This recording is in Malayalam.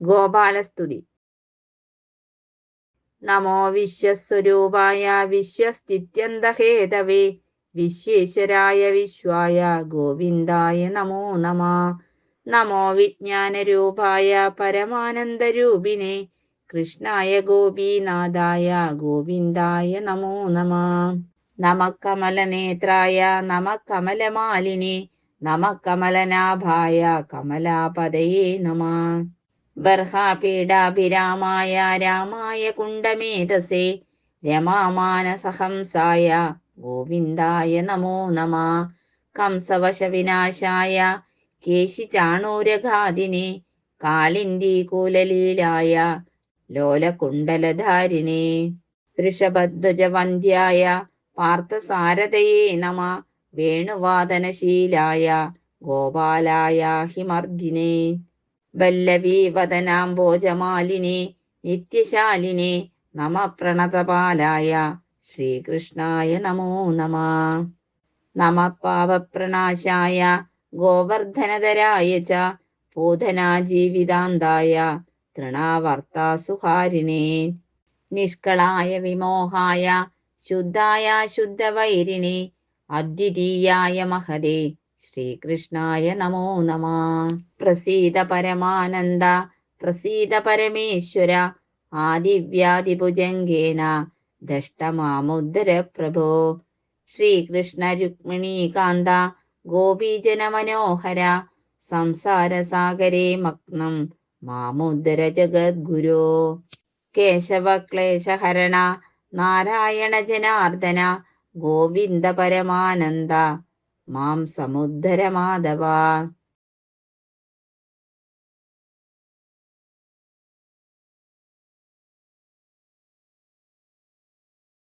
ഗോപാലസ്തുതി നമോ വിശ്വസ്വരൂപായ വിശ്വസ്ഥിത്യന്തഹേതവേ വിശ്വേശ്വരായ വിശ്വായ ഗോവിന്ദായ നമോ നമ. നമോ വിജ്ഞാനരൂപായ പരമാനന്ദരൂപിണേ കൃഷ്ണായ ഗോപീനാഥായ ഗോവിന്ദായ നമോ നമ. നമ കമലനേത്രായ നമ കമലമാലിനെ കമലാപതയേ നമ. ബർഹാപീഡാഭിരാമായ രാമായ കുണ്ടമേധസേ രമാമാനസഹംസായ ഗോവിന്ദായ നമോ നമ. കംസവശവിനാശായ കേശിചാണൂരഘാതിനെ കാളിന്തി കൂലലീലായ ലോലകുണ്ടലധാരിണേ ഋഷഭധ്വജവന്ധ്യായ പാർത്ഥസാരഥയേ നമ. വേണുവാദനശീലായ ഗോപാലായ ഹിമർദിനെ വല്ലവീവദനാംബോജമാലിനെ നിത്യശാലിനി നമ പ്രണതപാലായ ശ്രീകൃഷ്ണായ നമോ നമ. നമ പാവപ്രണാശായ ഗോവർദ്ധനധരായ ച പൂതനാജീവിതാന്തായ തൃണാവർത്താസുഹാരിണേ. നിഷ്കളായ വിമോഹായ ശുദ്ധായ ശുദ്ധവൈരിണി അദ്വിതീയായ മഹതേ ശ്രീകൃഷ്ണായ നമോ നമ. പ്രസീത പരമാനന്ദ പ്രസീത പരമേശ്വര ആദിവ്യാധിഭുജംഗേന ദഷ്ടമാമുദ്ര പ്രഭോ ശ്രീകൃഷ്ണ രുക്മിണീകാന്ത ഗോപീജന മനോഹര സംസാരസാഗരേ മഗ്നം മാമുദ്ര ജഗദ്ഗുരോ കേശവക്ലേശഹരണ നാരായണ ജനാർദ്ദന ഗോവിന്ദ പരമാനന്ദ മാം സമുദ്ധര മാധവ.